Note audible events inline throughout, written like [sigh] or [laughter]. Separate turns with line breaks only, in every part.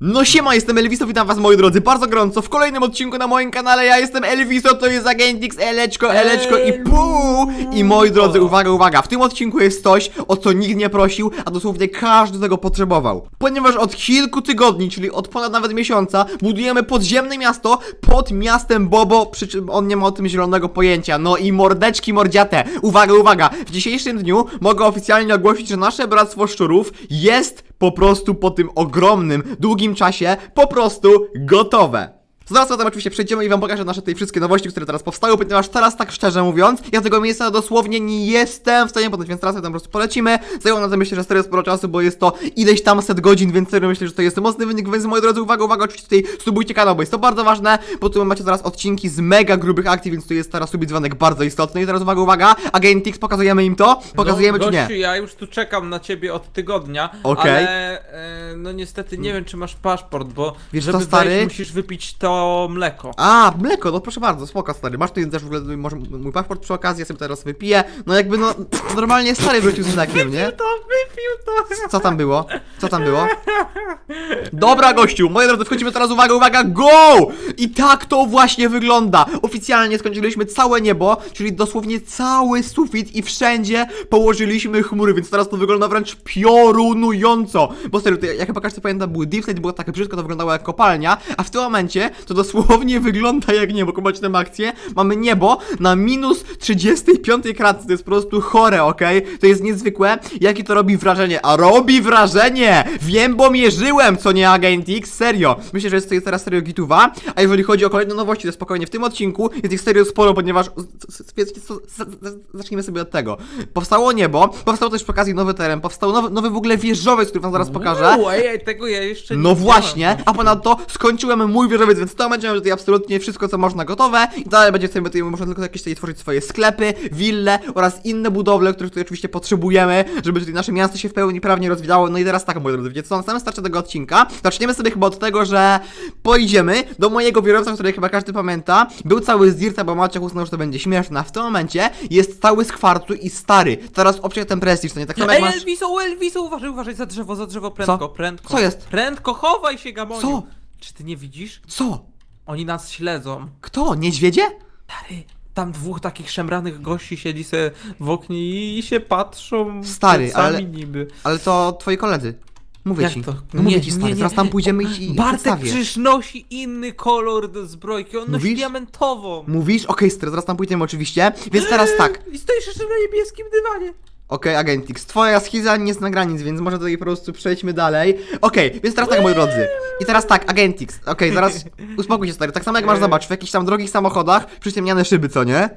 No siema, jestem Elviso, witam was moi drodzy bardzo gorąco w kolejnym odcinku na moim kanale, ja jestem Elviso, to jest Agentix, Eleczko, Eleczko i pół! I moi drodzy, uwaga, uwaga, w tym odcinku jest coś, o co nikt nie prosił, a dosłownie każdy tego potrzebował. Ponieważ od kilku tygodni, czyli od ponad nawet miesiąca, budujemy podziemne miasto pod miastem Bobo, przy czym on nie ma o tym zielonego pojęcia. No i mordeczki mordziate, uwaga, uwaga, w dzisiejszym dniu mogę oficjalnie ogłosić, że nasze Bractwo Szczurów jest po prostu po tym ogromnym, długim czasie po prostu gotowe. To Zaraz potem oczywiście przejdziemy i wam pokażę nasze tutaj wszystkie nowości, które teraz powstały, ponieważ teraz tak szczerze mówiąc, ja tego miejsca dosłownie nie jestem w stanie podać, więc teraz tam po prostu polecimy. Zajęło nam to myślę, że serio sporo czasu, bo jest to ileś tam set godzin, więc serio myślę, że to jest mocny wynik, więc moi drodzy, uwaga, uwaga, oczywiście tutaj subujcie kanał, bo jest to bardzo ważne, bo tu macie teraz odcinki z mega grubych akcji, więc tu jest teraz subi dzwonek bardzo istotny. I teraz uwaga, uwaga, Agentix, pokazujemy im to? Pokazujemy
no,
czy nie?
gościu, ja już tu czekam na ciebie od tygodnia,
Okej.
ale e, no niestety nie wiem, czy masz paszport, bo
Wiesz co,
żeby
stary?
wejść, musisz wypić to mleko.
A, mleko, no proszę bardzo, spoko stary. Masz tu też w ogóle może mój paszport przy okazji, ja sobie teraz wypiję. No jakby no, [laughs] normalnie stary wrócił z mlekiem, nie?
To wypił to!
Co tam było? Co tam było? Dobra, gościu, moi drodzy, wchodzimy teraz, uwaga, uwaga, go! I tak to właśnie wygląda. Oficjalnie skończyliśmy całe niebo, czyli dosłownie cały sufit i wszędzie położyliśmy chmury, więc teraz to wygląda wręcz piorunująco. Bo serio, to, jak chyba każdy pamięta, były deep state, było tak brzydko, to wyglądało jak kopalnia, a w tym momencie to dosłownie wygląda jak niebo. Kumacie tę akcję? Mamy niebo na minus 35 kratce, to jest po prostu chore, okej? To jest niezwykłe, jakie to robi wrażenie, a robi wrażenie! Wiem, bo mierzyłem, co nie Agent X, serio. Myślę, że jest to teraz serio gituwa, a jeżeli chodzi o kolejne nowości, to spokojnie w tym odcinku jest ich serio sporo, ponieważ zacznijmy sobie od tego. Powstało niebo, powstał też przy okazji nowy teren, powstał nowy, nowy w ogóle wieżowiec, który wam zaraz pokażę.
Uuu, ej, tego ja jeszcze nie
No właśnie, a ponadto skończyłem mój wieżowiec, więc to będzie tutaj absolutnie wszystko, co można gotowe. I dalej będzie sobie tutaj można tylko jakieś tutaj tworzyć swoje sklepy, wille oraz inne budowle, których tutaj oczywiście potrzebujemy, żeby tutaj nasze miasto się w pełni prawnie rozwijało. No i teraz tak, moi drodzy, wiecie co, na samym starcie tego odcinka zaczniemy sobie chyba od tego, że pojedziemy do mojego wieżowca, który chyba każdy pamięta. Był cały z dirta, bo Maciek uznał, że to będzie śmieszne, w tym momencie jest cały z kwarcu i stary. Teraz obciął ten prestiż, to nie tak samo jak
Ej,
masz...
Elviso, Elviso, uważaj, uważaj, za drzewo, za drzewo, prędko, prędko.
Co jest?
Prędko, chowaj się, Gamoniu.
Co?
Czy ty nie widzisz?
Co?
Oni nas śledzą.
Kto? Niedźwiedzie?
Stary, tam dwóch takich szemranych gości siedzi se w oknie i się patrzą.
Stary,
sami
ale-
niby.
Ale to twoi koledzy. Mówię
Jak
ci.
to?
No mówię
Nie,
ci stary,
nie, nie.
zaraz tam pójdziemy i ci [gasps]
Bartek
przedstawię.
nosi inny kolor do zbrojki, on nosi
Mówisz?
diamentową.
Mówisz? Okej, stary, zaraz tam pójdziemy oczywiście. Więc teraz tak. [gasps]
I stoisz jeszcze na niebieskim dywanie.
Okej, Agentix, twoja schiza nie zna granic, więc może tutaj po prostu przejdźmy dalej. Okej, więc teraz tak, moi drodzy. I teraz tak, Agentix. Okej, zaraz [laughs] uspokój się, stary. Tak samo jak masz, zobacz, w jakichś tam drogich samochodach przyciemniane szyby, co nie?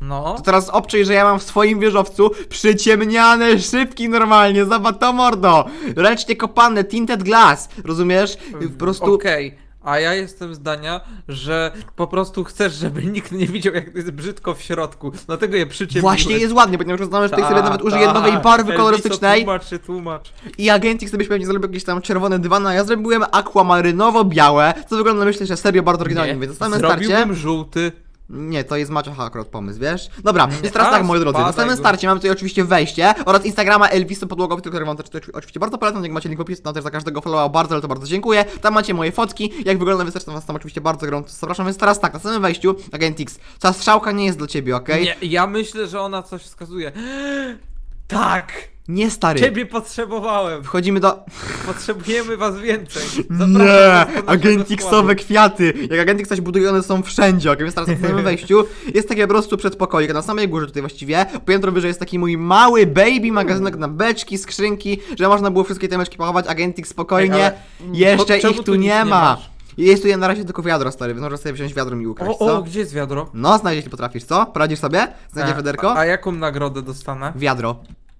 No.
To teraz obczyj, że ja mam w swoim wieżowcu przyciemniane szybki normalnie, zobacz to mordo. Ręcznie kopane, tinted glass, rozumiesz? Po prostu...
Okej. A ja jestem zdania, że po prostu chcesz, żeby nikt nie widział, jak to jest brzydko w środku. Dlatego je przyciemniłeś.
Właśnie jest ładnie, ponieważ uznałem, że tutaj sobie nawet użyję nowej barwy kolorystycznej
Tłumacz się, tłumacz.
i Agentix sobie pewnie zrobił jakieś tam czerwone dywany, a ja zrobiłem aquamarynowo-białe, co wygląda myślę, że serio bardzo oryginalnie, więc na samym starcie...
Zrobiłbym żółty.
Nie, to jest Maciocha akurat pomysł, wiesz? Dobra,
Nie,
więc teraz
a,
tak, moi drodzy, na
spadaj
samym
go.
starcie mamy tutaj oczywiście wejście oraz Instagrama Elviso Podłogowy, który wam też tutaj oczywiście bardzo polecam, jak macie link w opisie, tam też za każdego followa bardzo, ale to bardzo dziękuję. Tam macie moje fotki, jak wygląda, też was tam oczywiście bardzo gorąco zapraszam, więc teraz tak, na samym wejściu, Agentix, ta strzałka nie jest dla ciebie, okej?
Nie, ja myślę, że ona coś wskazuje. [gasps] Tak!
Nie, stary.
Ciebie potrzebowałem.
Wchodzimy do...
Potrzebujemy was więcej. Zapraszam
Nie,
was do naszego
agentixowe
składu.
kwiaty. Jak agentix coś buduje, one są wszędzie, ok? Więc teraz na samym [laughs] wejściu jest takie po prostu przedpokoik. Na samej górze tutaj właściwie, piętro wyżej jest taki mój mały baby magazynek na beczki, skrzynki, że można było wszystkie te beczki pochować. Agentix spokojnie,
Ej, ale-
jeszcze
czemu
ich tu
tu nic
nie
nie
ma.
masz?
Jest tu na razie tylko wiadro, stary, więc możesz sobie wziąć wiadro i ukraść,
O,
co?
o, gdzie jest wiadro?
No, znajdziesz, jeśli potrafisz, co? Poradzisz sobie? Znajdzie
A-
wiaderko?
A, a jaką nagrodę dostanę?
Wiadro.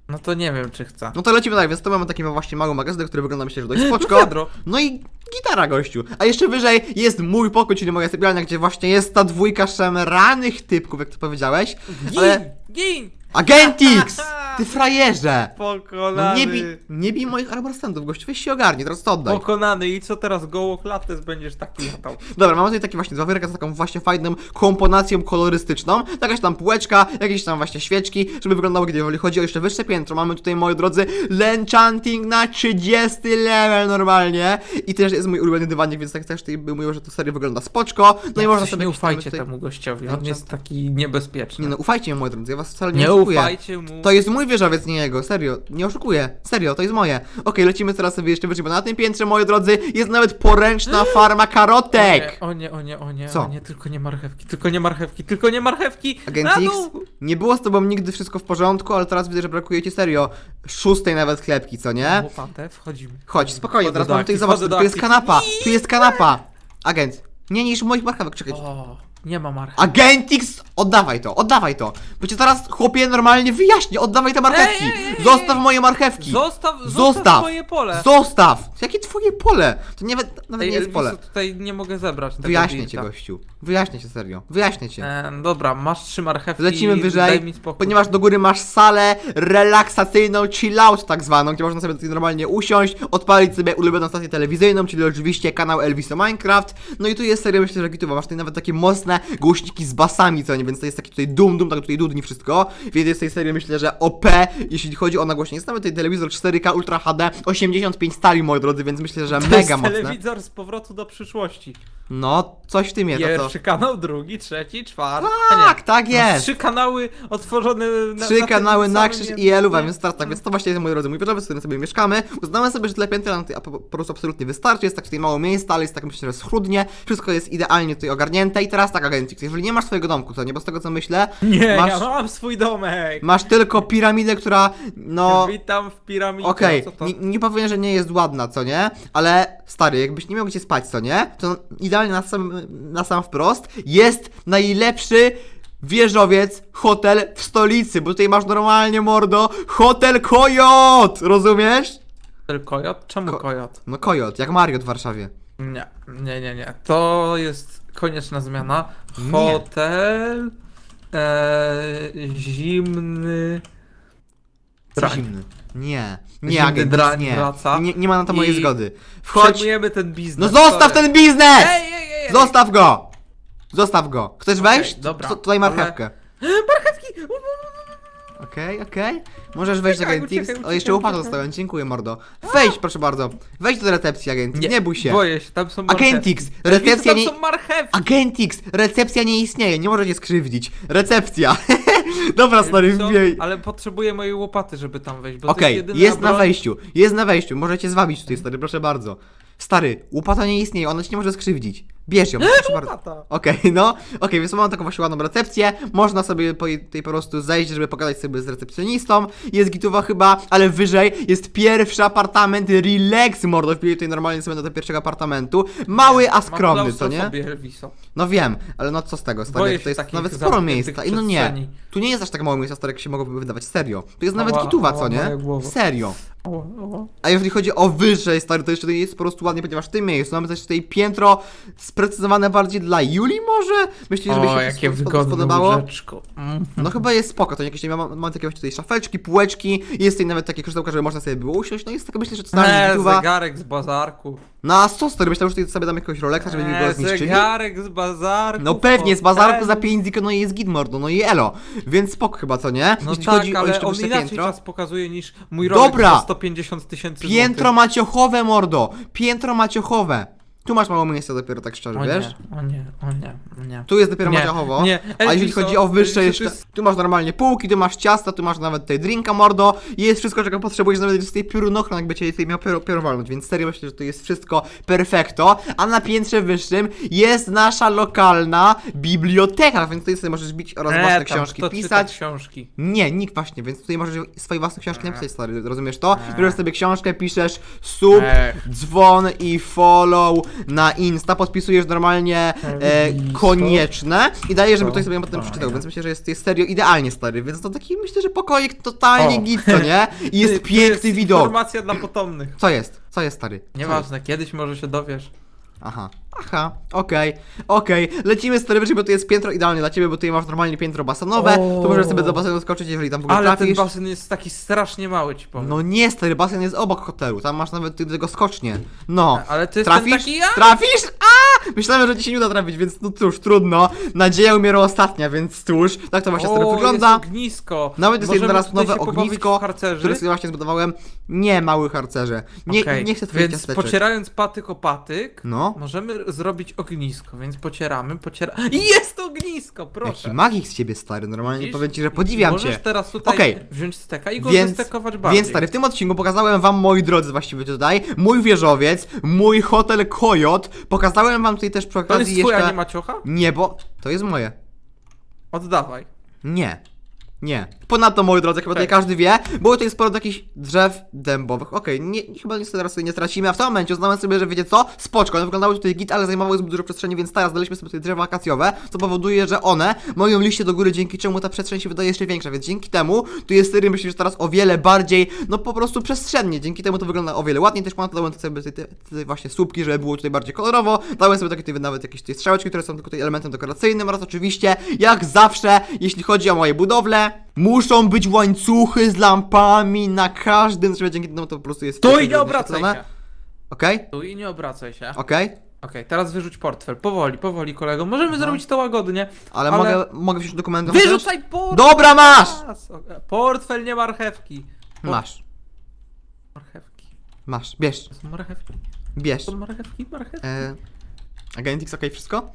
No to nie wiem, czy chcę.
No to lecimy dalej, więc to mamy taki właśnie mały magazynek, który wygląda myślę, że dość [laughs] spoczko. No i gitara, gościu. A jeszcze wyżej jest mój pokój, czyli moja sypialnia, gdzie właśnie jest ta dwójka szemranych typków, jak to powiedziałeś.
Gin!
Ale...
Gin!
Agentix! Ty frajerze! No
Pokonany.
nie bij, nie bij moich armor standów, gościu, weź się ogarnij, teraz to oddaj.
Pokonany i co teraz goło klates będziesz taki latał?
Dobra, mamy tutaj taki właśnie dwa wyrka z taką właśnie fajną komponacją kolorystyczną. Jakaś tam półeczka, jakieś tam właśnie świeczki, żeby wyglądało, kiedy jeżeli chodzi o jeszcze wyższe piętro. Mamy tutaj, moi drodzy, Lenchanting na 30 level normalnie. I też jest mój ulubiony dywanik, więc tak też tutaj bym mówił, że to serio wygląda spoczko. No i można sobie
nie
jakieś tam
ufajcie
tutaj...
temu gościowi, on jest taki niebezpieczny.
Nie no, ufajcie mi, moi drodzy, ja was wcale nie,
nie
oszukuję.
ufajcie mu.
To jest mój wieżowiec, nie jego, serio, nie oszukuję, serio, to jest moje. Okej, lecimy teraz sobie jeszcze wyżej, bo na tym piętrze, moi drodzy, jest nawet poręczna farma karotek!
O nie, o nie, o nie,
Co?
o nie, tylko nie marchewki, tylko nie marchewki, tylko nie marchewki!
Agent
Na
X,
dół!
nie było z tobą nigdy wszystko w porządku, ale teraz widzę, że brakuje ci serio szóstej nawet chlebki, co nie?
Łopatę, wchodzimy.
Chodź, spokojnie,
Wchodzę
teraz
do
mam tutaj
akcji,
zobacz,
wchodzę do
tu jest
akcji.
kanapa, tu jest kanapa! Agent, nie niż moich marchewek, czekaj.
O, nie ma marchewki.
Agentix, oddawaj to, oddawaj to, bo cię teraz chłopie normalnie wyjaśnię, oddawaj te marchewki,
Ej, ej, ej,
zostaw moje marchewki,
Zostaw, zostaw,
Zostaw.
swoje pole!
zostaw, jakie twoje pole, to nie, nawet nie
Ej,
jest
Elviso,
pole.
tutaj nie mogę zebrać tego
Wyjaśnię cię, gościu. Wyjaśnię cię serio. Wyjaśnię cię.
E, dobra, masz trzy marchewki.
Lecimy
daj
wyżej,
mi spokój.
ponieważ do góry masz salę relaksacyjną, chill out tak zwaną, gdzie można sobie tutaj normalnie usiąść, odpalić sobie ulubioną stację telewizyjną, czyli oczywiście kanał Elviso Minecraft. No i tu jest serio, myślę, że gituwa. Masz tutaj nawet takie mocne głośniki z basami, co nie, więc to jest taki tutaj dum dum, tak tutaj dudni wszystko. Więc jest tej serii myślę, że OP, jeśli chodzi o nagłośnienie. Jest nawet tutaj telewizor 4K Ultra HD 85 stali, moi drodzy, więc myślę, że
To
mega
jest
mocne.
telewizor z powrotu do przyszłości.
No, coś w tym jest, a co?
Pierwszy kanał, drugi, trzeci, czwarty.
Tak, tak
Masz
jest.
Trzy kanały otworzone na
Trzy
na
kanały na
samym
krzyż
języku.
i Eluwa, więc tak, tak, więc to właśnie jest moi drodzy mój wieżowiec, w którym sobie mieszkamy. Uznałem sobie, że tyle piętra nam tutaj po, po prostu absolutnie wystarczy, jest tak tutaj mało miejsca, ale jest tak myślę, że schludnie, wszystko jest idealnie tutaj ogarnięte i teraz tak agencik, jeżeli nie masz swojego domku, to nie, bo z tego co myślę,
Nie,
masz,
ja mam swój domek.
masz tylko piramidę, która, no...
Witam w piramidzie.
Okej,
Co to?
nie, nie powiem, że nie jest ładna, co nie? Ale stary, jakbyś nie miał gdzie spać, co nie? To idealnie na sam, na sam wprost jest najlepszy wieżowiec, hotel w stolicy, bo tutaj masz normalnie mordo Hotel Kojot! Rozumiesz?
Hotel Kojot? Czemu
Ko-
Kojot?
No Kojot, jak Mariot w Warszawie.
Nie, nie, nie, nie. To jest konieczna zmiana.
Nie.
Hotel e, zimny.
Co zimny? Nie, nie,
Zimny
agent,
drań
nie.
wraca.
nie. Nie ma na to mojej
I
zgody. Wchodź,
Przejmujemy ten biznes.
no zostaw
sorry.
ten biznes!
Ej, ej, ej, ej.
Zostaw go! Zostaw go. Chcesz wejść?
dobra,
Tu- Tutaj
ale-
marchewkę. [gasps]
Marchewki!
Okej, okej. Możesz wejść
Uciekaj,
X.
uciekaj,
O, jeszcze
uciekaj,
łopatę
uciekaj.
dostałem, dziękuję mordo. Wejdź, proszę bardzo. Wejdź do recepcji agent nie, bój się.
Boję się, tam są marchewki.
X, recepcja
tam
nie...
są marchewki!
Agent X, recepcja nie istnieje, nie możecie skrzywdzić. Recepcja. [laughs] [laughs] Dobra, stary,
Co?
wbijaj.
Ale potrzebuję mojej łopaty, żeby tam wejść, bo to
Okej,
jest
jest, na
broń-
wejściu, jest na wejściu, możecie zwabić tutaj, stary, proszę bardzo. Stary, łopata nie istnieje, ona ci nie może skrzywdzić. Bierz ją, proszę bardzo.
Łopata.
Okej, [laughs] no, okej, więc mamy taką właśnie ładną recepcję. Można sobie po tej po prostu zejść, żeby pogadać sobie z recepcjonistą. Jest gituwa chyba, ale wyżej jest pierwszy apartament Relax, mordo. Wbiję tutaj normalnie sobie do tego pierwszego apartamentu. Mały, a skromny, co nie? No wiem, ale no co z tego, stary,
Boję
jak
się
to jest
takich
nawet sporo
zamkniętych
miejsca. I no nie,
przestrzeni.
tu nie jest aż tak mało miejsca, stary, jak się mogłoby wydawać, serio. Tu jest nawet
Ała,
gituwa,
ała,
co nie?
moja głowa.
Serio. A jeżeli chodzi o wyżej, stary, to jeszcze to jest po prostu ładnie, ponieważ w tym miejscu mamy też tutaj piętro sprecyzowane bardziej dla Juli może? Myślisz, żeby
O,
się
jakie
spod- spodobało?
łóżeczko. Mm.
No chyba jest spoko, to jakieś, nie ma, mamy takie właśnie tutaj szafeczki, półeczki, jest tutaj nawet takie krzesełka, żeby można sobie było usiąść, no jest taka myślę, że to
Eee,
gituwa.
zegarek z bazarku.
No a co stary, myślałem, że tutaj sobie dam jakiegoś Rolexa, żeby mi go zniszczyli?
zegarek z bazarku.
No pewnie, z bazarku za
hotelu.
5 ziko, no i jest git mordo, no i elo. Więc spoko chyba, co nie?
No
Jeśli
tak,
chodzi o
ale
jeszcze
on inaczej
piętro.
czas pokazuje niż mój Rolex
Dobra.
Za 150 tysięcy
Piętro maciochowe, mordo! Piętro maciochowe! Tu masz mało miejsca dopiero, tak szczerze,
o
wiesz?
Nie, o nie, o nie, o nie.
Tu jest dopiero
Nie,
maciochowo.
nie.
A jeżeli
Elviso,
chodzi o wyższe jeszcze, tu masz normalnie półki, tu masz ciasta, tu masz nawet tutaj drinka, mordo. Jest wszystko, czego potrzebujesz, nawet jest tutaj piorunochron, jakby cię tutaj miał walnąć, więc serio myślę, że to jest wszystko perfekto. A na piętrze wyższym jest nasza lokalna biblioteka, więc tutaj sobie możesz bić oraz
Eee,
własne
tam,
książki pisać.
książki.
Nie, nikt właśnie, więc tutaj możesz swoje własne książki
Eee.
napisać, stary, rozumiesz to?
Eee.
Bierzesz sobie książkę, piszesz sub,
Eee.
dzwon i follow na Insta, podpisujesz normalnie e, konieczne i dajesz, żeby
To
ktoś sobie potem przeczytał, więc myślę, że jest, jest serio idealnie stary, więc to taki myślę, że pokoik totalnie
O.
git, co nie? I jest piękny widok.
Informacja dla potomnych.
Co jest? Co jest stary? Co?
Nieważne, kiedyś może się dowiesz.
Aha. Aha, okej, okej. Lecimy stary wyżej, bo to jest piętro idealnie dla ciebie, bo tutaj masz normalnie piętro basenowe. To możesz sobie do basenu skoczyć, jeżeli tam w ogóle
Ale ten
trafisz.
basen jest taki strasznie mały, ci powiem.
No nie, stary, basen jest obok hotelu, tam masz nawet ty- tego skocznie. No.
Ale to jest
Trafisz?
ten taki ja?
Trafisz? A! Myślałem, że ci się nie uda trafić, więc no cóż, trudno. Nadzieja umiera ostatnia, więc cóż, tak to właśnie stary
o,
wygląda.
Jest ognisko.
Nawet jest
Możemy
teraz
tutaj
nowe
się pobawić
ognisko,
w harcerzy?
które sobie właśnie zbudowałem. Nie, mały harcerze. Nie,
Okej,
nie chcę twoich
Więc
ciasteczek.
pocierając patyk o patyk,
No.
możemy zrobić ognisko, więc pocieramy, pocieramy. [laughs] Jest ognisko, proszę.
Jaki magik z ciebie, stary, normalnie
Widzisz?
powiem ci, że podziwiam
Możesz
cię.
teraz tutaj
Okej.
wziąć steka i go
Więc,
zestekować bardziej.
więc stary, w tym odcinku pokazałem wam, moi drodzy, właściwie tutaj, mój wieżowiec, mój hotel Kojot, pokazałem wam tutaj też przy
To jest twoja,
jeszcze...
nie maciocha?
Nie, bo to jest moje.
Oddawaj.
Nie. Nie. Ponadto, moi drodzy, chyba tutaj każdy wie, było tutaj sporo takich drzew dębowych. Okej, nie, chyba nic teraz sobie nie stracimy, a w tym momencie uznałem sobie, że wiecie co? Spoczko, one wyglądały tutaj git, ale zajmowały zbyt dużo przestrzeni, więc teraz daliśmy sobie tutaj drzewa akacjowe, co powoduje, że one mają liście do góry, dzięki czemu ta przestrzeń się wydaje jeszcze większa, więc dzięki temu tu jest styry, myślę, że teraz o wiele bardziej, no po prostu przestrzennie, dzięki temu to wygląda o wiele ładniej, też ponadto dałem sobie tutaj, tutaj właśnie słupki, żeby było tutaj bardziej kolorowo, dałem sobie takie tutaj nawet jakieś tutaj strzałeczki, które są tylko tutaj elementem dekoracyjnym oraz oczywiście, jak zawsze, jeśli chodzi o moje budowle, muszą być łańcuchy z lampami na każdym drzewie, dzięki temu to po prostu jest...
Tu i nie obracaj się.
Okej?
Tu i nie obracaj się.
Okej?
Okej, teraz wyrzuć portfel. Powoli, powoli, kolego. Możemy zrobić to łagodnie.
Ale,
Ale-
mogę, mogę wziąć dokumenty?
Wyrzucaj portfel!
Dobra, masz!
Portfel, nie marchewki. Por-
Masz,
Marchewki.
masz, bierz,
To są marchewki.
bierz.
To marchewki, marchewki.
E, Agentix, okej, wszystko?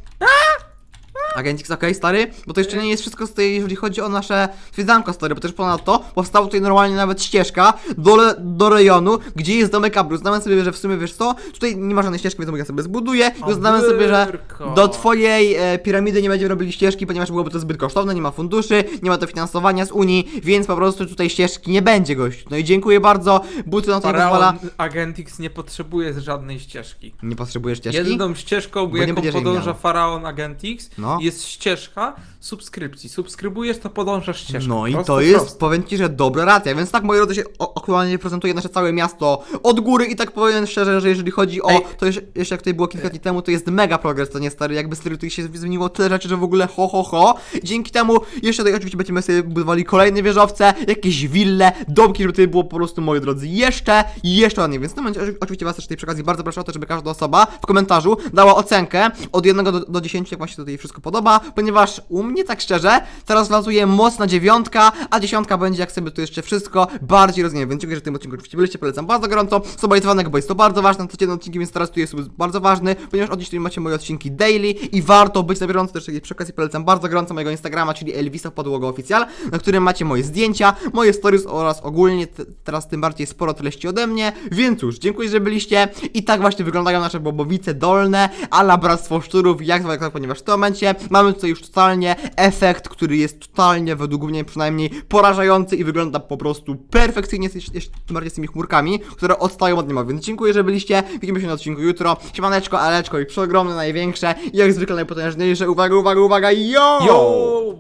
Agentix, okej, stary? Bo to jeszcze nie jest wszystko tej, jeżeli chodzi o nasze zwiedzanko, stary, bo też ponadto powstała tutaj normalnie nawet ścieżka do, le- do rejonu, gdzie jest domek Abru. Znałem sobie, że w sumie, wiesz co, tutaj nie ma żadnej ścieżki, więc mogę sobie zbuduję i uznałem sobie, że do twojej e, piramidy nie będziemy robili ścieżki, ponieważ byłoby to zbyt kosztowne, nie ma funduszy, nie ma dofinansowania z Unii, więc po prostu tutaj ścieżki nie będzie, gość. No i dziękuję bardzo, buty na to nie pozwala.
Agentix nie potrzebuje żadnej ścieżki.
Nie potrzebujesz ścieżki?
Jedyną ścieżką,
Bo
jaką podąża. Faraon Agentix,
No.
Jest ścieżka subskrypcji. Subskrybujesz, to podążasz ścieżką.
No i
Prosto,
to jest,
prosto.
powiem ci, że dobra racja, więc tak moi drodzy się aktualnie prezentuje nasze całe miasto od góry i tak powiem szczerze, że jeżeli chodzi o,
Ej.
to jeszcze, jeszcze jak tutaj było kilka dni temu, to jest mega progres, to nie stary, jakby stary tutaj się zmieniło tyle rzeczy, że w ogóle ho ho ho, dzięki temu jeszcze tutaj oczywiście będziemy sobie budowali kolejne wieżowce, jakieś wille, domki, żeby tutaj było po prostu, moi drodzy, jeszcze, jeszcze ładniej, więc w tym momencie oczy- oczywiście was też tutaj przy okazji bardzo proszę o to, żeby każda osoba w komentarzu dała ocenkę od 1 do, do 10, jak właśnie tutaj wszystko podoba, ponieważ u mnie tak szczerze, teraz wlatuje mocna dziewiątka, a dziesiątka będzie jak sobie tu jeszcze wszystko bardziej rozumiem, więc dziękuję, że w tym odcinku oczywiście byliście, polecam bardzo gorąco, dzwonek, bo jest to bardzo ważne, codzienny odcinki, więc teraz tu jest bardzo ważny, ponieważ od dziś macie moje odcinki daily i warto być na bieżąco, też przy okazji polecam bardzo gorąco mojego Instagrama, czyli Elvisa Podłoga Oficjal, na którym macie moje zdjęcia, moje stories oraz ogólnie te, teraz tym bardziej sporo treści ode mnie, więc cóż, dziękuję, że byliście. I tak właśnie wyglądają nasze bobowice dolne, ala Bractwo Szczurów, jak zwykle, ponieważ w tym momencie mamy tutaj już totalnie efekt, który jest totalnie, według mnie przynajmniej, porażający i wygląda po prostu perfekcyjnie, jeszcze bardziej z tymi chmurkami, które odstają od nieba, więc dziękuję, że byliście, widzimy się na odcinku jutro, siemaneczko, aleczko i przeogromne, największe jak zwykle najpotężniejsze, uwaga, uwaga, uwaga, yo!
Yo!